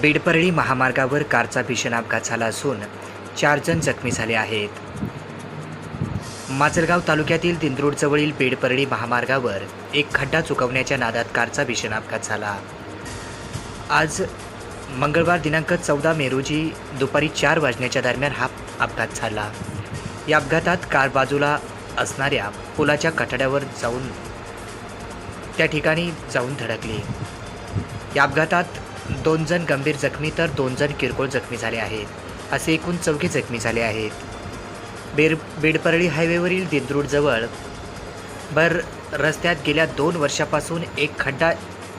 बेडपरळी महामार्गावर कारचा भीषण अपघात झाला असून चार जण जखमी झाले आहेत. माजलगाव तालुक्यातील दिंद्रोडजवळील बेडपरळी महामार्गावर एक खड्डा चुकवण्याच्या नादात कारचा भीषण अपघात झाला. आज मंगळवार दिनांक चौदा मे रोजी दुपारी चार वाजण्याच्या दरम्यान हा अपघात झाला. या अपघातात कार बाजूला असणाऱ्या पुलाच्या कठड्यावर जाऊन त्या ठिकाणी जाऊन धडकली. या अपघातात दोन जण गंभीर जखमी तर दोन जण किरकोळ जखमी झाले आहेत. असे एकूण चौघे जखमी झाले आहेत. बेर बेडपरळी हायवेवरील दिंद्रूडजवळ भर रस्त्यात गेल्या दोन वर्षापासून एक खड्डा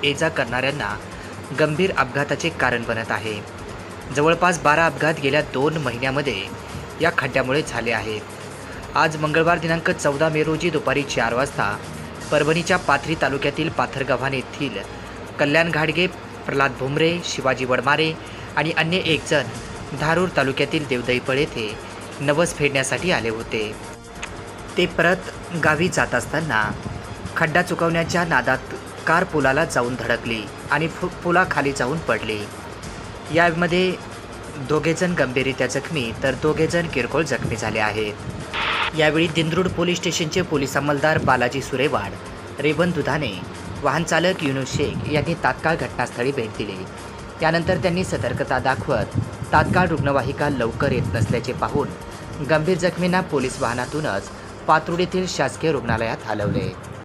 एजा करणाऱ्यांना गंभीर अपघाताचे कारण बनत आहे. जवळपास बारा अपघात गेल्या दोन महिन्यामध्ये या खड्ड्यामुळे झाले आहेत. आज मंगळवार दिनांक चौदा मे रोजी दुपारी चार वाजता परभणीच्या पाथरी तालुक्यातील पाथरगव्हाण येथील कल्याण घाडगे प्रल्हाद भुमरे शिवाजी वडमारे आणि अन्य एकजण धारूर तालुक्यातील देवदईपळ येथे नवस फेडण्यासाठी आले होते. ते परत गावी जात असताना खड्डा चुकवण्याच्या नादात कार पुलाला जाऊन धडकली आणि फु पुलाखाली जाऊन पडली. यामध्ये दोघेजण गंभीररित्या जखमी तर दोघेजण किरकोळ जखमी झाले आहेत. यावेळी दिंद्रूड पोलीस स्टेशनचे पोलीस अंमलदार बालाजी सुरेवाड रेवन दुधाने वाहनचालक युनू युनुस शेख यांनी तात्काळ घटनास्थळी भेट दिली. त्यानंतर त्यांनी सतर्कता दाखवत तात्काळ रुग्णवाहिका लवकर येत नसल्याचे पाहून गंभीर जखमींना पोलीस वाहनातूनच पात्रुडीतील शासकीय रुग्णालयात हलवले.